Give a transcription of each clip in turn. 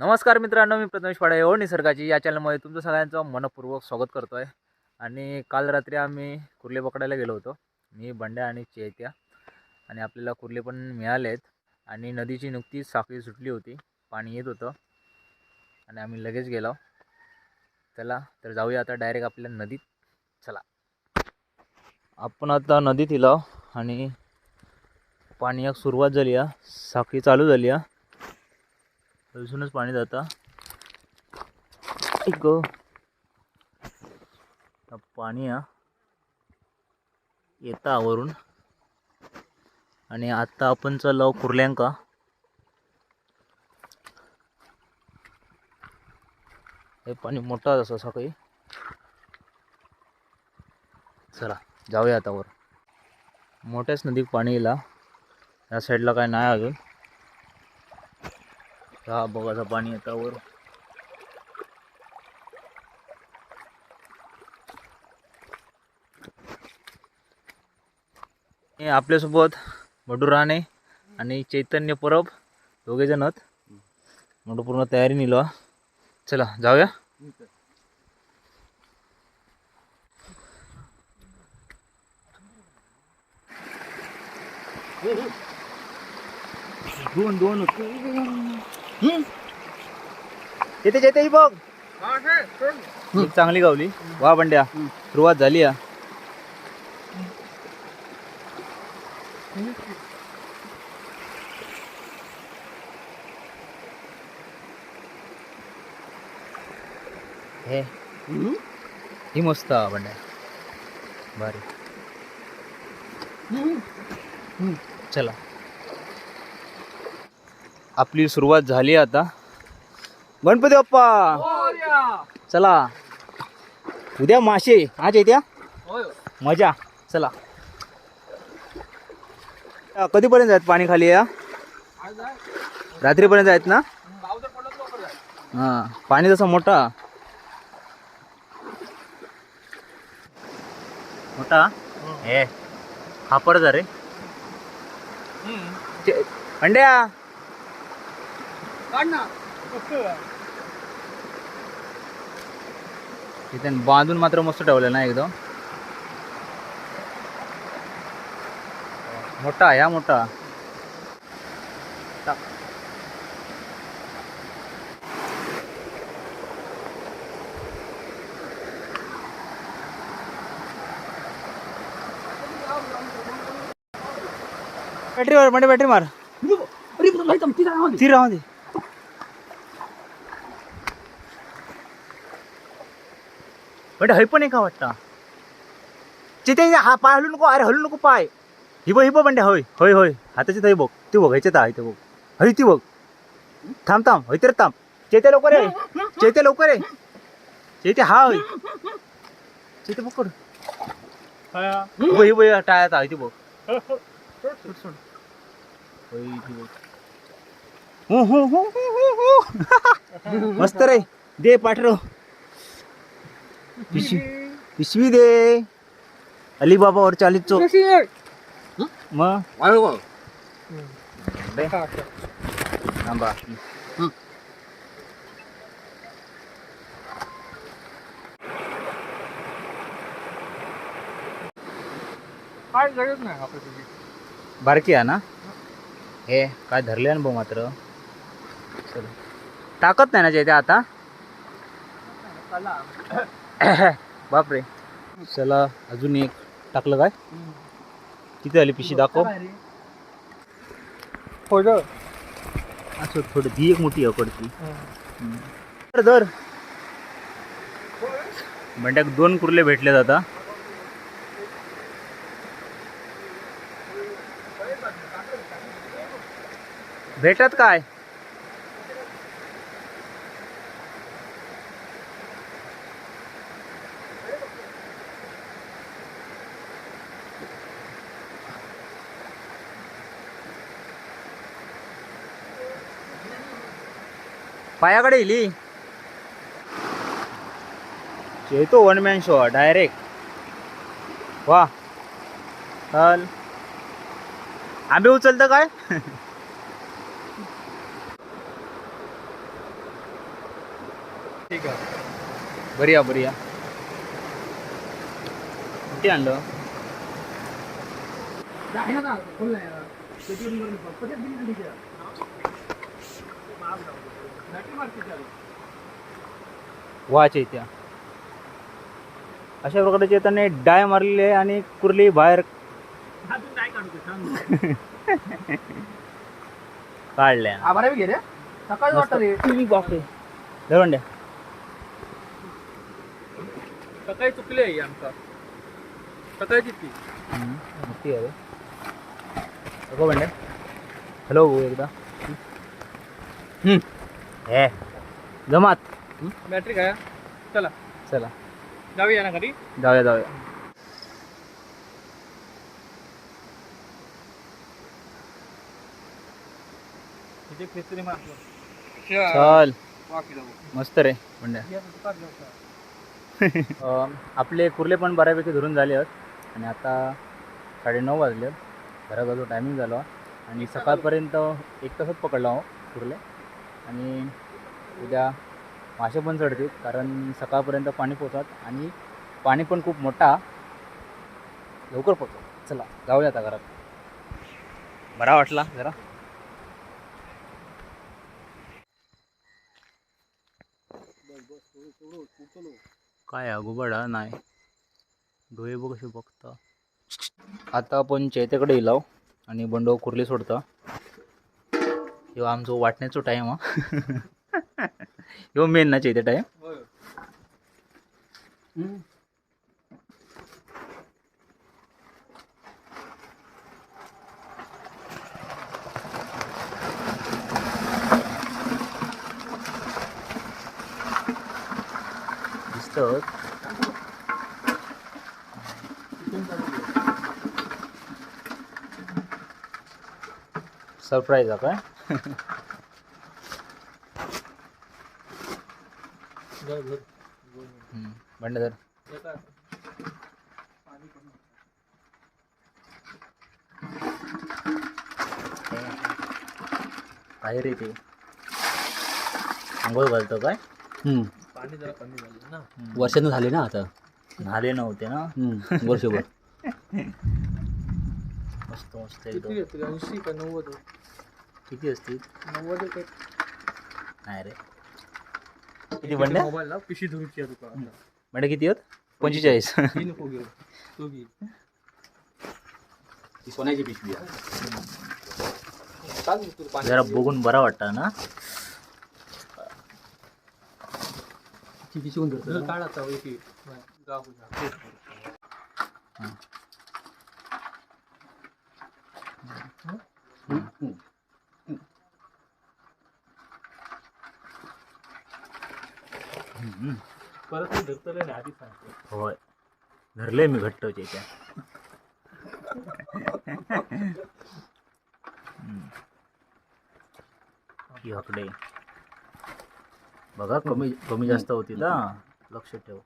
नमस्कार मित्रांनो मी प्रथमेश पाडे हो निसर्गाची या चॅनलमध्ये तुमचं सगळ्यांचं मनपूर्वक स्वागत करतो आहे आणि काल रात्री आम्ही कुर्ले पकडायला गेलो होतो. मी बंड्या आणि चेत्या. आणि आपल्याला कुर्ले पण मिळाले आहेत आणि नदीची नुकतीच साखळी सुटली होती. पाणी येत होतं. आणि आम्ही लगेच गेलो. चला तर जाऊया आता डायरेक्ट आपल्या नदीत. चला. आपण आता नदीत येलो आणि पाण्याक सुरुवात झाली आहे. साखळी चालू झाली आहे. अजूनच पाणी जाता. ऐक पाणी हा येता वरून आणि आता आपण चाललो कुर्ल्यांका. हे पाणी मोठं असं सकाळी. चला जाऊया आता वर. मोठ्याच नदीत पाणी येला या साईडला काय नाही अजून. हा बघाचा पाणी येतं वर आपल्यासोबत मडू राणे आणि चैतन्य परब दोघे जण आहेत. म्हणून पूर्ण तयारी निलो. चला जाऊया. दोन दोन येते येते बघ. ही चांगली गावली. वा बंड्या. सुरुवात झाली या. हे. ही मस्त हा बंड्या. भारी. चला. आपली सुरुवात झाली आता. गणपती बाप्पा! चला. उद्या मासे आज येत्या? मजा. चला. कधीपर्यंत आहेत पाणी खाली या? रात्रीपर्यंत आहेत ना? हा पाणी तसं मोठा. मोठा? हे खापर जा रे. अंड्या! तिथे बांधून मात्र मस्त ठेवलं ना एकदम. मोठा या मोठा. टाक. बॅटरी मार. म्हणजे बॅटरी मार ती राहू दे. म्हणजे हय पण एका वाटता? तिथे हा पाय हलू नको अरे हलू नको पाय. ही बघ ही बघ बंड्या होय होय होय. हाताची थंय बघ ती बघ ह्याच्यात आहे ते बघ हय ती बघ थांब थांब होय तर थांब. चेते लवकर आहे चेते लवकर आहे चेते हा होय. चेते पकड ही. बघ ही बघ टाळ्यात आहे ती बघ सोड सोड होय ती बघ हो हो हो हो हो. मस्त रे. दे पाठरो पिशवी. पिशवी. दे. अलीबाबा और चालीस चो मग दे. थांबा. काय गरज नाही आपल्या तुझी. बारकी आहे ना? हे काय धरले ना भाऊ मात्र? चल. टाकत नाही ना जे ते आता? बापरे. चला अजून एक टाकलं काय? किती आली पिशी दाखव. ग असं थोडी ती एक मोठी अकडची धर धर. बंड्याक दोन कुर्ले भेटले आता. भेटत काय? पायाकडे इली येतो वन मॅन शो डायरेक्ट वा. चल. आंबे उचलतं काय? ठीक आहे. बरिया बरिया किती आणलं? वाचे त्या अशा प्रकारचे त्याने डाय मारलेले आहे आणि कुर्ली बाहेर काढल्या. आहे गेले सकाळी वाटतं रे. बापरे धरवंड्या सकाळी चुकली आहे आमचा. सकाळची ती मोठी आहे बघू हॅलो एकदा. हम्म. हे जमात. बॅटरी काय? चला. चला. जाऊया ना घरी? जाऊया जाऊया. तिथे खेचरी मारतो चल. मस्त रे अं, आपले कुर्ले पण बऱ्यापैकी धरून झाले आहेत. आणि आता साडेनऊ वाजले आहेत. घराचा जो टायमिंग झाला. आणि सकाळपर्यंत एक तासात पकडला हो कुर्ले. आणि उद्या मासे पण चढतील कारण सकाळपर्यंत पाणी पोचतात आणि पाणी पण खूप मोठा लवकर पोचतो चला जाऊया आता घरात. बरा वाटला जरा? काय अगोबडा नाही. डोळे बघ कसे बघता. आता आपण चैत्याकडे येलो आणि बंडो कुर्ली सोडता. किंवा आमचं वाटण्याचो टाईम हा. ह्यो मेन ना चैत्या टाईम दिसतं सरप्राईज आहे काय हम्म, बंड धर बाहेर येते. आंघोळ घालतो काय? पाणी जरा कमी झालं ना. वर्षानं झाले ना आता. झाले नव्हते ना? वर्षभर. मस्त मस्त एकदम. ऐंशी का नव्वद? किती असतील? नव्वद नाही रे. किती बंड्या मोबाईलला पिशी तुका बंड्या किती आहेत? पंचेचाळीस. नको घेऊ. तू घे. ती सोन्याची पिशवी आहे. टाक तू पाणी जरा बघून बरा वाटता ना? ती पिशवी कोण जरा धरतं? काढ आता एक एक. गाव जा. हम्म. हम्म. परत मी धरतले नाही आधी सांगतो होय. धरले मी घट्ट त्या याकडे बघा कमी कमी जास्त होती ना. लक्ष ठेव.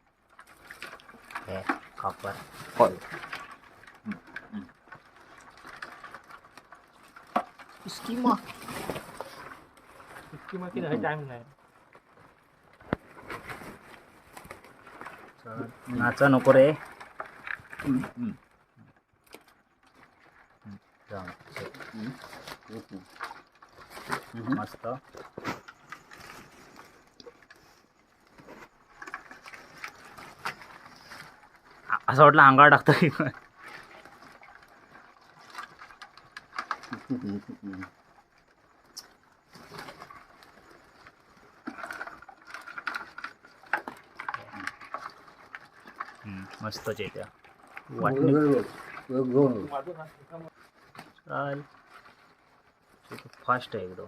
हे कापर होय. स्कीमा इतकी माहिती नाही टाइम नाही. नाचा नको रे. मस्त. असं वाटलं अंगावर टाकतो की काय. हम्म, मस्तच आहे त्या वाटणी माझं ना चाल फास्ट आहे एकदम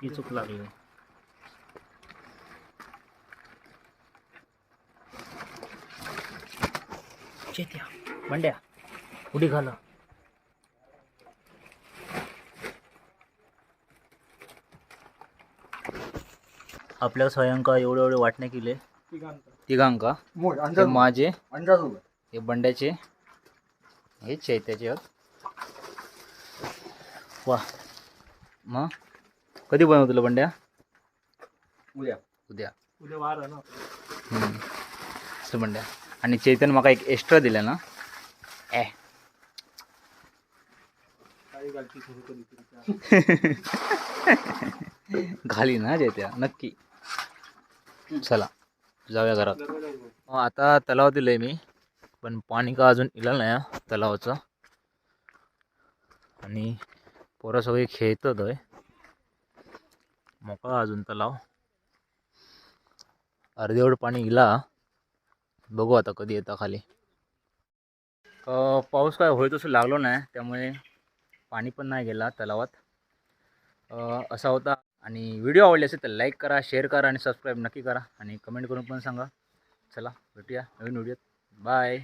ती चूक लागली चेत्या बंड्या उडी घाला आपल्या स्वयंका एवढे एवढे वाटणे केले. तिघांका. हे माझे. हे बंड्याचे. हे चैत्याचे वा. मग? कधी बनवतो बंड्या? उद्या. उद्या. उद्या वार ना. बंड्या. आणि चैतन माका एक एक्स्ट्रा दिला ना. ए. घाली ना चैत्या. नक्की. चला जाऊया घरात. अं, आता तलाव दिलंय मी पण पाणी का अजून इलं नाही हा तलावाचं. आणि पोरं सगळे खेळतात आहे मोकळा अजून तलाव. अर्धेवढं पाणी इला बघू आता कधी येतं खाली. पाऊस काय होय तसं लागलो नाही त्यामुळे पाणी पण नाही गेला तलावात. असा होता आणि व्हिडिओ आवडले असेल तर लाईक करा शेअर करा आणि सबस्क्राईब नक्की करा आणि कमेंट करून पण सांगा. चला भेटूया नवीन व्हिडिओत. बाय.